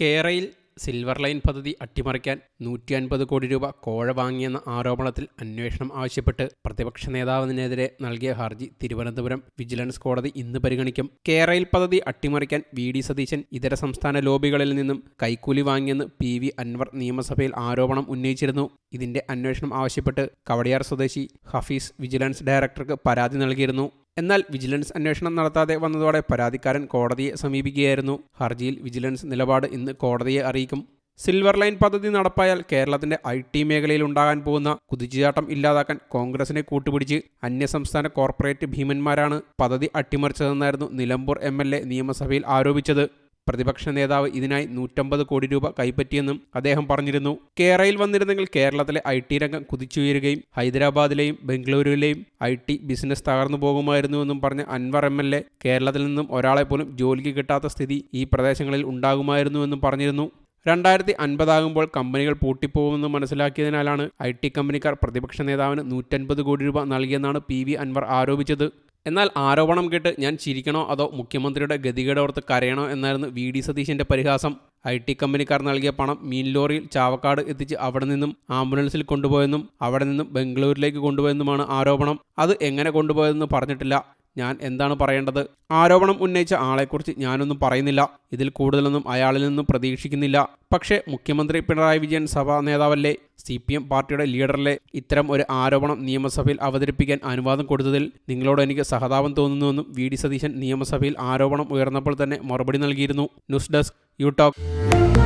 കേരയിൽ silver line പദ്ധതി അട്ടിമറിക്കാൻ നൂറ്റി അൻപത് കോടി രൂപ കോഴ വാങ്ങിയെന്ന ആരോപണത്തിൽ അന്വേഷണം ആവശ്യപ്പെട്ട് പ്രതിപക്ഷ നേതാവിനെതിരെ നൽകിയ ഹർജി തിരുവനന്തപുരം വിജിലൻസ് കോടതി ഇന്ന് പരിഗണിക്കും. കേരയിൽ പദ്ധതി അട്ടിമറിക്കാൻ വി ഡി സതീശൻ ഇതര സംസ്ഥാന ലോബികളിൽ നിന്നും കൈക്കൂലി വാങ്ങിയെന്ന് പി വി അൻവർ നിയമസഭയിൽ ആരോപണം ഉന്നയിച്ചിരുന്നു. ഇതിന്റെ അന്വേഷണം ആവശ്യപ്പെട്ട് കവടിയാർ സ്വദേശി ഹഫീസ് വിജിലൻസ് ഡയറക്ടർക്ക് പരാതി നൽകിയിരുന്നു. എന്നാൽ വിജിലൻസ് അന്വേഷണം നടത്താതെ വന്നതോടെ പരാതിക്കാരൻ കോടതിയെ സമീപിക്കുകയായിരുന്നു. ഹർജിയിൽ വിജിലൻസ് നിലപാട് ഇന്ന് കോടതിയെ അറിയിക്കും. സിൽവർ ലൈൻ പദ്ധതി നടപ്പായാൽ കേരളത്തിന്റെ ഐ ടി മേഖലയിൽ ഉണ്ടാകാൻ പോകുന്ന കുതിച്ചുചാട്ടം ഇല്ലാതാക്കാൻ കോൺഗ്രസിനെ കൂട്ടുപിടിച്ച് അന്യസംസ്ഥാന കോർപ്പറേറ്റ് ഭീമന്മാരാണ് പദ്ധതി അട്ടിമറിച്ചതെന്നായിരുന്നു നിലമ്പൂർ എം നിയമസഭയിൽ ആരോപിച്ചത്. പ്രതിപക്ഷ നേതാവ് ഇതിനായി നൂറ്റമ്പത് കോടി രൂപ കൈപ്പറ്റിയെന്നും അദ്ദേഹം പറഞ്ഞിരുന്നു. കേരളയിൽ വന്നിരുന്നെങ്കിൽ കേരളത്തിലെ ഐ ടി രംഗം കുതിച്ചുയരുകയും ഹൈദരാബാദിലെയും ബംഗളൂരുവിലെയും ഐ ടി ബിസിനസ് തകർന്നു പോകുമായിരുന്നുവെന്നും പറഞ്ഞ അൻവർ എം എൽ എ കേരളത്തിൽ നിന്നും ഒരാളെ പോലും ജോലിക്ക് കിട്ടാത്ത സ്ഥിതി ഈ പ്രദേശങ്ങളിൽ ഉണ്ടാകുമായിരുന്നുവെന്നും പറഞ്ഞിരുന്നു. രണ്ടായിരത്തി അൻപതാകുമ്പോൾ കമ്പനികൾ പൂട്ടിപ്പോകുമെന്ന് മനസ്സിലാക്കിയതിനാലാണ് ഐ ടി കമ്പനിക്കാർ പ്രതിപക്ഷ നേതാവിന് നൂറ്റൻപത് കോടി രൂപ നൽകിയെന്നാണ് പി വി അൻവർ ആരോപിച്ചത്. എന്നാൽ ആരോപണം കേട്ട് ഞാൻ ചിരിക്കണോ അതോ മുഖ്യമന്ത്രിയുടെ ഗതികേടോർത്ത് കരയണോ എന്നായിരുന്നു വി ഡി സതീശന്റെ പരിഹാസം. ഐ ടി കമ്പനിക്കാർ നൽകിയ പണം മീൻ ലോറിയിൽ ചാവക്കാട് എത്തിച്ച് അവിടെ നിന്നും ആംബുലൻസിൽ കൊണ്ടുപോയെന്നും അവിടെ നിന്നും ബംഗളൂരിലേക്ക് കൊണ്ടുപോയെന്നുമാണ് ആരോപണം. അത് എങ്ങനെ കൊണ്ടുപോയതെന്ന് പറഞ്ഞിട്ടില്ല. ഞാൻ എന്താണ് പറയേണ്ടത്? ആരോപണം ഉന്നയിച്ച ആളെക്കുറിച്ച് ഞാനൊന്നും പറയുന്നില്ല. ഇതിൽ കൂടുതലൊന്നും അയാളിൽ നിന്നും പ്രതീക്ഷിക്കുന്നില്ല. പക്ഷേ മുഖ്യമന്ത്രി പിണറായി വിജയൻ സഭാ നേതാവല്ലേ? സി പി എം പാർട്ടിയുടെ ലീഡറല്ലേ? ഇത്തരം ഒരു ആരോപണം നിയമസഭയിൽ അവതരിപ്പിക്കാൻ അനുവാദം കൊടുത്തതിൽ നിങ്ങളോട് എനിക്ക് സഹതാപം തോന്നുന്നുവെന്നും വി. ഡി. സതീശൻ നിയമസഭയിൽ ആരോപണം ഉയർന്നപ്പോൾ തന്നെ മറുപടി നൽകിയിരുന്നു. News desk you talk.